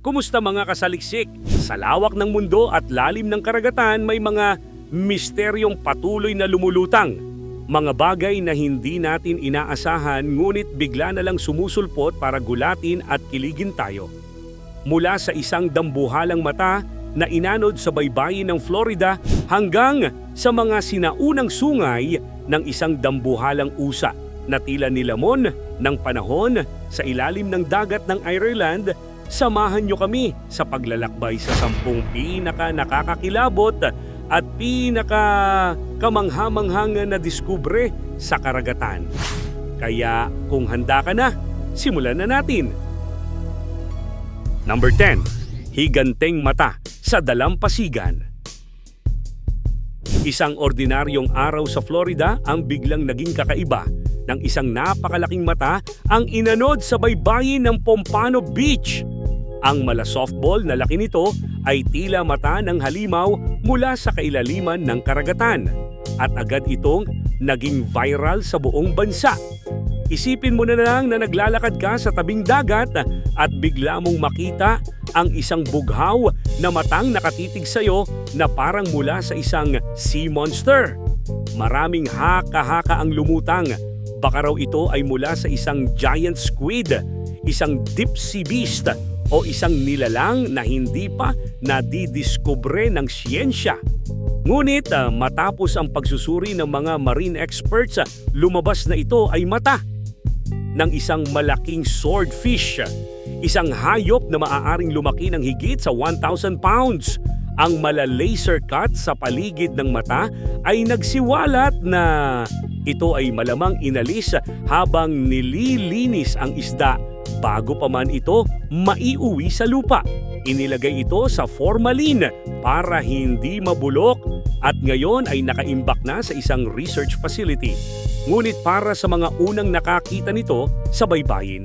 Kumusta mga kasaliksik? Sa lawak ng mundo at lalim ng karagatan may mga misteryong patuloy na lumulutang. Mga bagay na hindi natin inaasahan ngunit bigla na lang sumusulpot para gulatin at kiligin tayo. Mula sa isang dambuhalang mata na inanod sa baybayin ng Florida hanggang sa mga sinaunang sungay ng isang dambuhalang usa na tila nilamon ng panahon sa ilalim ng dagat ng Ireland Samahan nyo kami sa paglalakbay sa sampung pinaka nakakakilabot at pinaka kamanghamanghang na diskubre sa karagatan. Kaya kung handa ka na, simulan na natin. Number 10. Higanteng mata sa dalampasigan. Isang ordinaryong araw sa Florida ang biglang naging kakaiba ng isang napakalaking mata ang inanod sa baybayin ng Pompano Beach. Ang mala softball na laki nito ay tila mata ng halimaw mula sa kailaliman ng karagatan at agad itong naging viral sa buong bansa. Isipin mo na lang na naglalakad ka sa tabing dagat at bigla mong makita ang isang bughaw na matang nakatitig sa'yo na parang mula sa isang sea monster. Maraming haka-haka ang lumutang. Baka raw ito ay mula sa isang giant squid, isang deep sea beast o isang nilalang na hindi pa nadidiskubre ng siyensya. Ngunit ah, matapos ang pagsusuri ng mga marine experts, ah, lumabas na ito ay mata ng isang malaking swordfish. Isang hayop na maaaring lumaki ng higit sa 1,000 pounds. Ang mala laser cut sa paligid ng mata ay nagsiwalat na ito ay malamang inalis habang nililinis ang isda bago pa man ito maiuwi sa lupa. Inilagay ito sa formalin para hindi mabulok at ngayon ay nakaimbak na sa isang research facility. Ngunit para sa mga unang nakakita nito sa baybayin.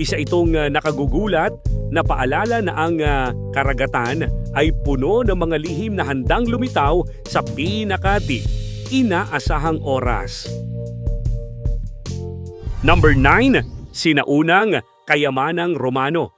Isa itong ah, nakagugulat na paalala na ang ah, karagatan ay puno ng mga lihim na handang lumitaw sa pinakadi inaasahang oras. Number 9, sinaunang kayamanang Romano.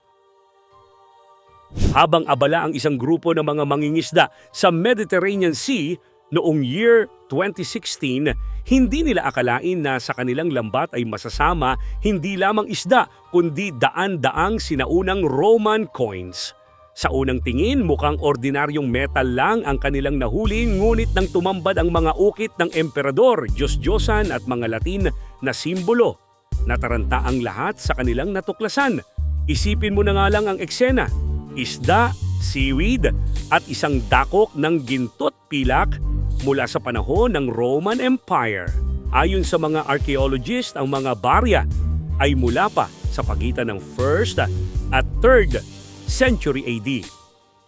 Habang abala ang isang grupo ng mga mangingisda sa Mediterranean Sea noong year 2016, hindi nila akalain na sa kanilang lambat ay masasama hindi lamang isda kundi daan-daang sinaunang Roman coins. Sa unang tingin, mukhang ordinaryong metal lang ang kanilang nahuli ngunit nang tumambad ang mga ukit ng emperador, Diyos-Diyosan at mga Latin na simbolo, nataranta ang lahat sa kanilang natuklasan. Isipin mo na nga lang ang eksena, isda, seaweed at isang dakok ng gintot pilak mula sa panahon ng Roman Empire. Ayon sa mga archaeologist, ang mga barya ay mula pa sa pagitan ng 1st at 3rd century AD.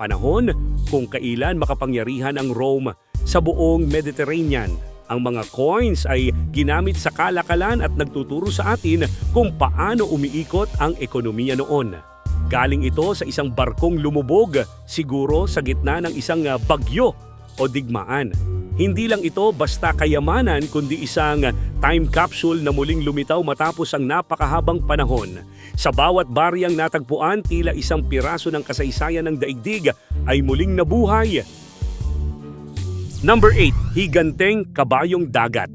Panahon kung kailan makapangyarihan ang Rome sa buong Mediterranean. Ang mga coins ay ginamit sa kalakalan at nagtuturo sa atin kung paano umiikot ang ekonomiya noon. Galing ito sa isang barkong lumubog, siguro sa gitna ng isang ah, bagyo o digmaan. Hindi lang ito basta kayamanan kundi isang time capsule na muling lumitaw matapos ang napakahabang panahon. Sa bawat baryang natagpuan, tila isang piraso ng kasaysayan ng daigdig ay muling nabuhay. Number 8, Higanteng Kabayong Dagat.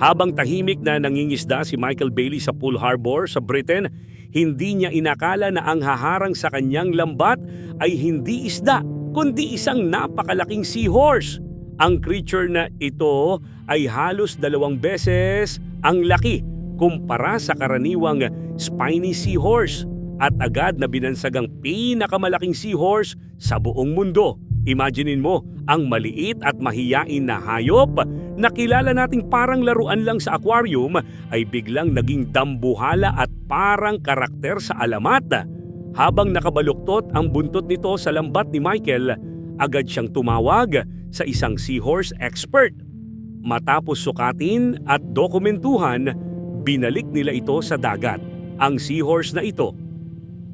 Habang tahimik na nangingisda si Michael Bailey sa Pool Harbor sa Britain, hindi niya inakala na ang haharang sa kanyang lambat ay hindi isda, kundi isang napakalaking seahorse. Ang creature na ito ay halos dalawang beses ang laki kumpara sa karaniwang spiny seahorse at agad na binansagang pinakamalaking seahorse sa buong mundo. Imaginein mo, ang maliit at mahiyain na hayop na kilala nating parang laruan lang sa aquarium ay biglang naging dambuhala at parang karakter sa alamat. Habang nakabaluktot ang buntot nito sa lambat ni Michael, agad siyang tumawag sa isang seahorse expert. Matapos sukatin at dokumentuhan, binalik nila ito sa dagat. Ang seahorse na ito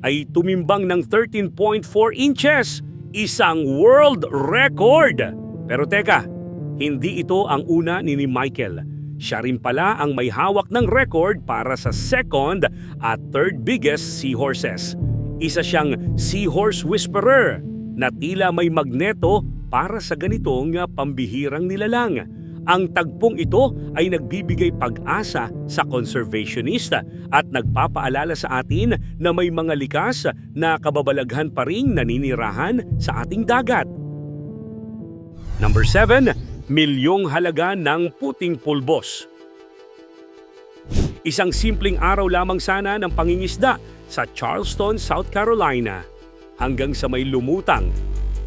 ay tumimbang ng 13.4 inches, isang world record. Pero teka, hindi ito ang una ni ni Michael. Siya rin pala ang may hawak ng record para sa second at third biggest seahorses. Isa siyang seahorse whisperer na tila may magneto para sa ganitong pambihirang nilalang. Ang tagpong ito ay nagbibigay pag-asa sa conservationista at nagpapaalala sa atin na may mga likas na kababalaghan pa ring naninirahan sa ating dagat. Number 7, milyong halaga ng puting pulbos. Isang simpleng araw lamang sana ng pangingisda sa Charleston, South Carolina hanggang sa may lumutang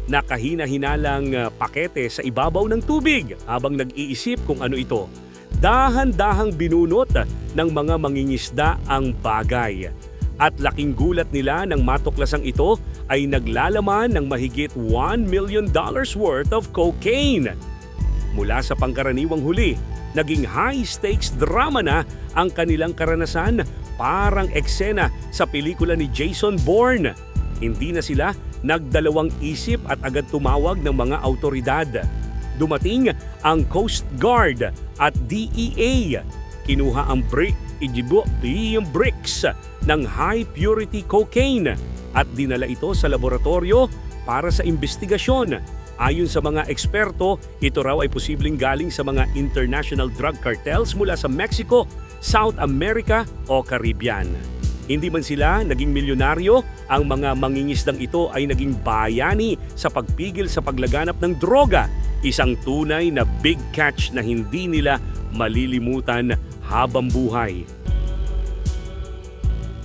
na kahina-hinalang uh, pakete sa ibabaw ng tubig habang nag-iisip kung ano ito. Dahan-dahang binunot ng mga mangingisda ang bagay. At laking gulat nila nang matuklasang ito ay naglalaman ng mahigit $1 million dollars worth of cocaine. Mula sa pangkaraniwang huli, naging high-stakes drama na ang kanilang karanasan parang eksena sa pelikula ni Jason Bourne. Hindi na sila nagdalawang isip at agad tumawag ng mga autoridad. Dumating ang Coast Guard at DEA. Kinuha ang brick, ijibo, yung bricks ng high purity cocaine at dinala ito sa laboratorio para sa investigasyon. Ayon sa mga eksperto, ito raw ay posibleng galing sa mga international drug cartels mula sa Mexico, South America o Caribbean. Hindi man sila naging milyonaryo, ang mga mangingisdang ito ay naging bayani sa pagpigil sa paglaganap ng droga, isang tunay na big catch na hindi nila malilimutan habang buhay.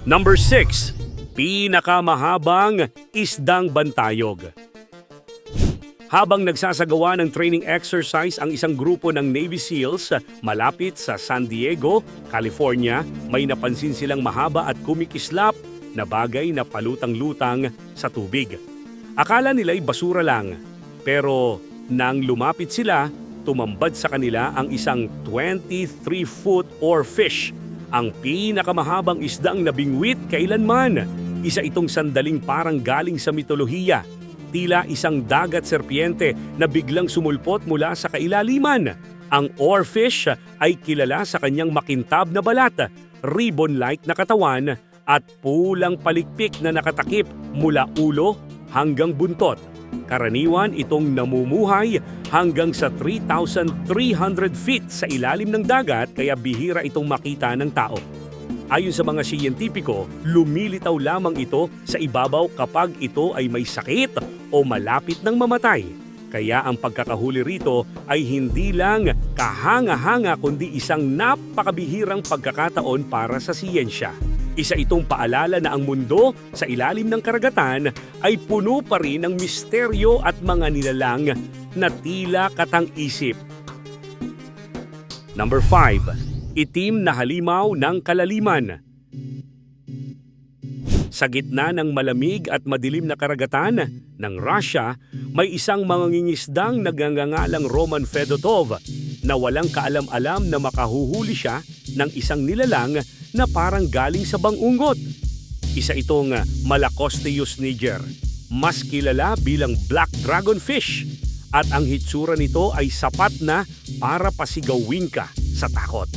Number 6. Pinakamahabang isdang bantayog. Habang nagsasagawa ng training exercise ang isang grupo ng Navy SEALs malapit sa San Diego, California, may napansin silang mahaba at kumikislap na bagay na palutang-lutang sa tubig. Akala nila'y basura lang, pero nang lumapit sila, tumambad sa kanila ang isang 23-foot oarfish, ang pinakamahabang isdang nabingwit kailanman. Isa itong sandaling parang galing sa mitolohiya tila isang dagat serpiente na biglang sumulpot mula sa kailaliman. Ang oarfish ay kilala sa kanyang makintab na balat, ribbon-like na katawan at pulang palikpik na nakatakip mula ulo hanggang buntot. Karaniwan itong namumuhay hanggang sa 3,300 feet sa ilalim ng dagat kaya bihira itong makita ng tao. Ayon sa mga siyentipiko, lumilitaw lamang ito sa ibabaw kapag ito ay may sakit o malapit ng mamatay. Kaya ang pagkakahuli rito ay hindi lang kahanga-hanga kundi isang napakabihirang pagkakataon para sa siyensya. Isa itong paalala na ang mundo sa ilalim ng karagatan ay puno pa rin ng misteryo at mga nilalang na tila katang-isip. Number 5 itim na halimaw ng kalaliman. Sa gitna ng malamig at madilim na karagatan ng Russia, may isang mangingisdang nagangangalang Roman Fedotov na walang kaalam-alam na makahuhuli siya ng isang nilalang na parang galing sa bangungot. Isa itong Malacosteus niger, mas kilala bilang Black Dragonfish at ang hitsura nito ay sapat na para pasigawin ka sa takot.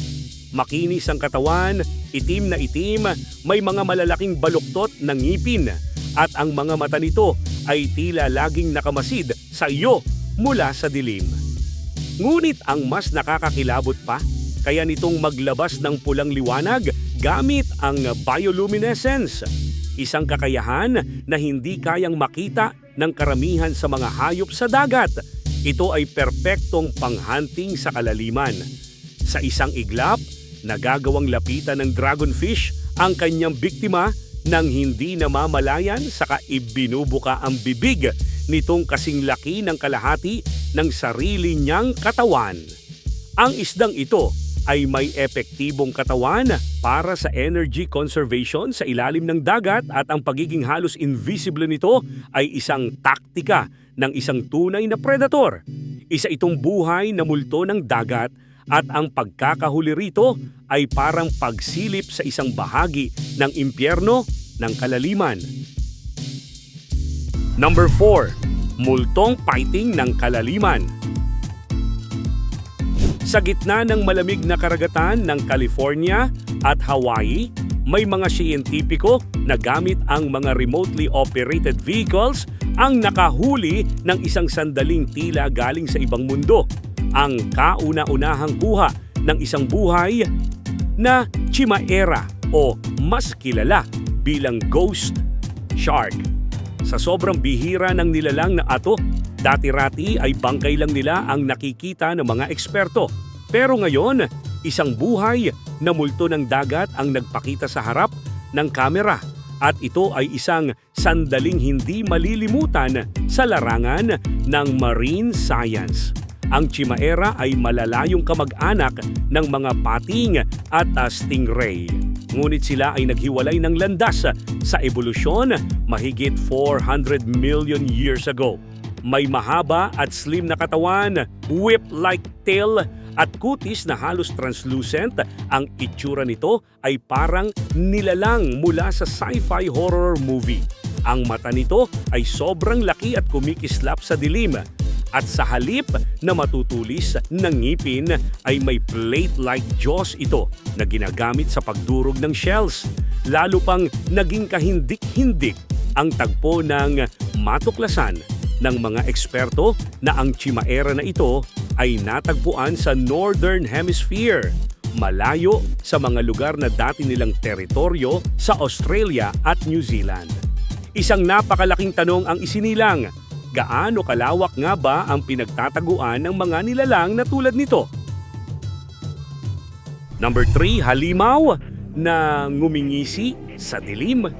Makinis ang katawan, itim na itim, may mga malalaking baluktot ng ngipin at ang mga mata nito ay tila laging nakamasid sa iyo mula sa dilim. Ngunit ang mas nakakakilabot pa, kaya nitong maglabas ng pulang liwanag gamit ang bioluminescence, isang kakayahan na hindi kayang makita ng karamihan sa mga hayop sa dagat. Ito ay perpektong panghunting sa kalaliman. Sa isang iglap, nagagawang lapitan ng dragonfish ang kanyang biktima nang hindi namamalayan saka ibinubuka ang bibig nitong kasing laki ng kalahati ng sarili niyang katawan. Ang isdang ito ay may epektibong katawan para sa energy conservation sa ilalim ng dagat at ang pagiging halos invisible nito ay isang taktika ng isang tunay na predator. Isa itong buhay na multo ng dagat at ang pagkakahuli rito ay parang pagsilip sa isang bahagi ng impyerno ng kalaliman. Number 4. Multong fighting ng kalaliman. Sa gitna ng malamig na karagatan ng California at Hawaii, may mga siyentipiko na gamit ang mga remotely operated vehicles ang nakahuli ng isang sandaling tila galing sa ibang mundo. Ang kauna-unahang kuha ng isang buhay na chimaera o mas kilala bilang ghost shark. Sa sobrang bihira ng nilalang na ato, dati-rati ay bangkay lang nila ang nakikita ng mga eksperto. Pero ngayon, isang buhay na multo ng dagat ang nagpakita sa harap ng kamera at ito ay isang sandaling hindi malilimutan sa larangan ng marine science. Ang chimaera ay malalayong kamag-anak ng mga pating at uh, stingray. Ngunit sila ay naghiwalay ng landas sa ebolusyon mahigit 400 million years ago. May mahaba at slim na katawan, whip-like tail at kutis na halos translucent, ang itsura nito ay parang nilalang mula sa sci-fi horror movie. Ang mata nito ay sobrang laki at kumikislap sa dilim. At sa halip na matutulis ng ngipin ay may plate-like jaws ito na ginagamit sa pagdurog ng shells. Lalo pang naging kahindik-hindik ang tagpo ng matuklasan ng mga eksperto na ang chimaera na ito ay natagpuan sa Northern Hemisphere, malayo sa mga lugar na dati nilang teritoryo sa Australia at New Zealand. Isang napakalaking tanong ang isinilang, gaano kalawak nga ba ang pinagtataguan ng mga nilalang na tulad nito? Number 3, halimaw na ngumingisi sa dilim.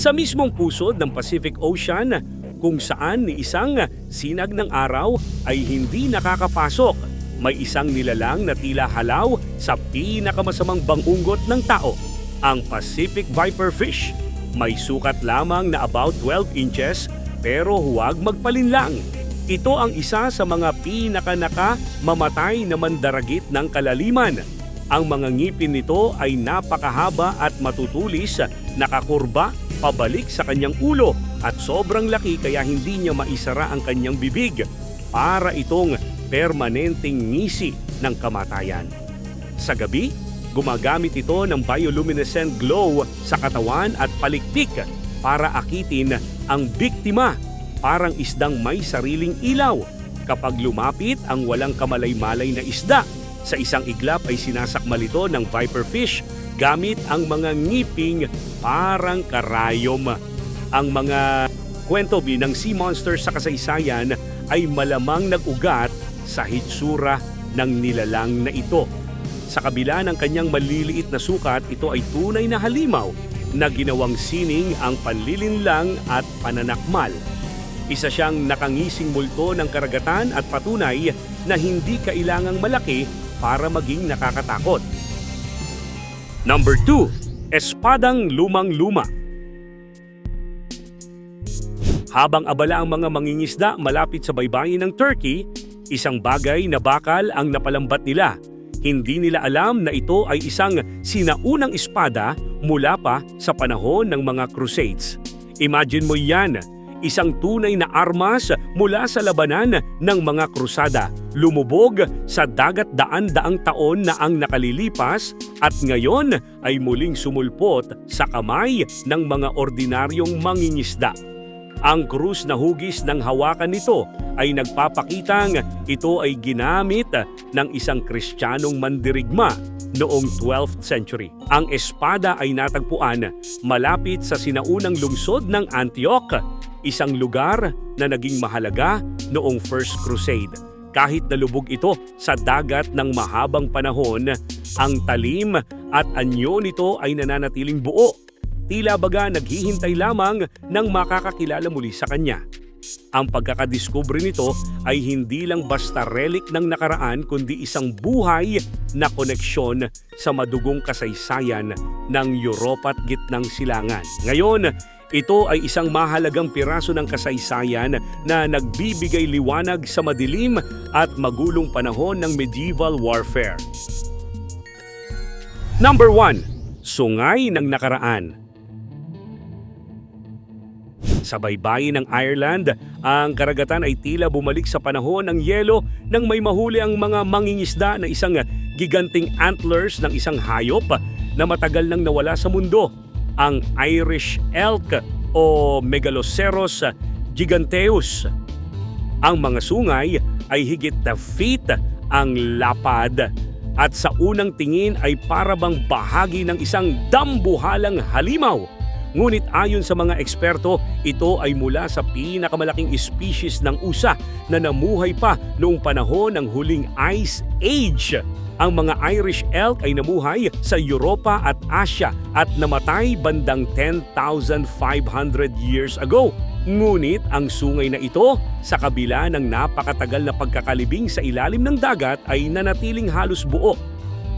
Sa mismong pusod ng Pacific Ocean, kung saan isang sinag ng araw ay hindi nakakapasok. May isang nilalang na tila halaw sa pinakamasamang bangungot ng tao, ang Pacific Viper Fish. May sukat lamang na about 12 inches pero huwag magpalinlang. Ito ang isa sa mga pinakanaka mamatay na mandaragit ng kalaliman. Ang mga ngipin nito ay napakahaba at matutulis, nakakurba pabalik sa kanyang ulo at sobrang laki kaya hindi niya maisara ang kanyang bibig para itong permanenteng ngisi ng kamatayan. Sa gabi, gumagamit ito ng bioluminescent glow sa katawan at palikpik para akitin ang biktima parang isdang may sariling ilaw. Kapag lumapit ang walang kamalay-malay na isda, sa isang iglap ay sinasakmal ito ng viper fish gamit ang mga ngiping parang karayom. Ang mga kwento ng sea monster sa kasaysayan ay malamang nag-ugat sa hitsura ng nilalang na ito. Sa kabila ng kanyang maliliit na sukat, ito ay tunay na halimaw na ginawang sining ang panlilinlang at pananakmal. Isa siyang nakangising multo ng karagatan at patunay na hindi kailangang malaki para maging nakakatakot. Number 2. Espadang lumang-luma. Habang abala ang mga mangingisda malapit sa baybayin ng Turkey, isang bagay na bakal ang napalambat nila. Hindi nila alam na ito ay isang sinaunang espada mula pa sa panahon ng mga Crusades. Imagine mo yan, isang tunay na armas mula sa labanan ng mga krusada. Lumubog sa dagat daan-daang taon na ang nakalilipas at ngayon ay muling sumulpot sa kamay ng mga ordinaryong mangingisda. Ang krus na hugis ng hawakan nito ay nagpapakitang ito ay ginamit ng isang kristyanong mandirigma noong 12th century. Ang espada ay natagpuan malapit sa sinaunang lungsod ng Antioch, isang lugar na naging mahalaga noong First Crusade. Kahit nalubog ito sa dagat ng mahabang panahon, ang talim at anyo nito ay nananatiling buo tila baga naghihintay lamang ng makakakilala muli sa kanya. Ang pagkakadiskubre nito ay hindi lang basta relic ng nakaraan kundi isang buhay na koneksyon sa madugong kasaysayan ng Europa at gitnang silangan. Ngayon, ito ay isang mahalagang piraso ng kasaysayan na nagbibigay liwanag sa madilim at magulong panahon ng medieval warfare. Number 1. Sungay ng nakaraan Sa baybayin ng Ireland, ang karagatan ay tila bumalik sa panahon ng yelo nang may mahuli ang mga mangingisda na isang giganting antlers ng isang hayop na matagal nang nawala sa mundo, ang Irish elk o Megaloceros giganteus. Ang mga sungay ay higit na feet ang lapad at sa unang tingin ay parabang bahagi ng isang dambuhalang halimaw. Ngunit ayon sa mga eksperto, ito ay mula sa pinakamalaking species ng usa na namuhay pa noong panahon ng huling Ice Age. Ang mga Irish elk ay namuhay sa Europa at Asia at namatay bandang 10,500 years ago. Ngunit ang sungay na ito, sa kabila ng napakatagal na pagkakalibing sa ilalim ng dagat ay nanatiling halos buo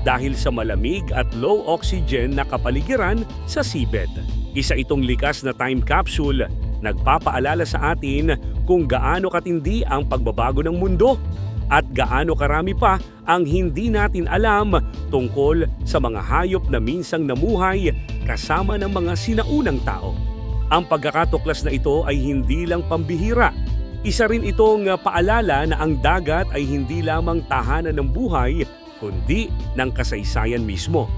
dahil sa malamig at low oxygen na kapaligiran sa seabed. Isa itong likas na time capsule, nagpapaalala sa atin kung gaano katindi ang pagbabago ng mundo at gaano karami pa ang hindi natin alam tungkol sa mga hayop na minsang namuhay kasama ng mga sinaunang tao. Ang pagkakatuklas na ito ay hindi lang pambihira. Isa rin itong paalala na ang dagat ay hindi lamang tahanan ng buhay, kundi ng kasaysayan mismo.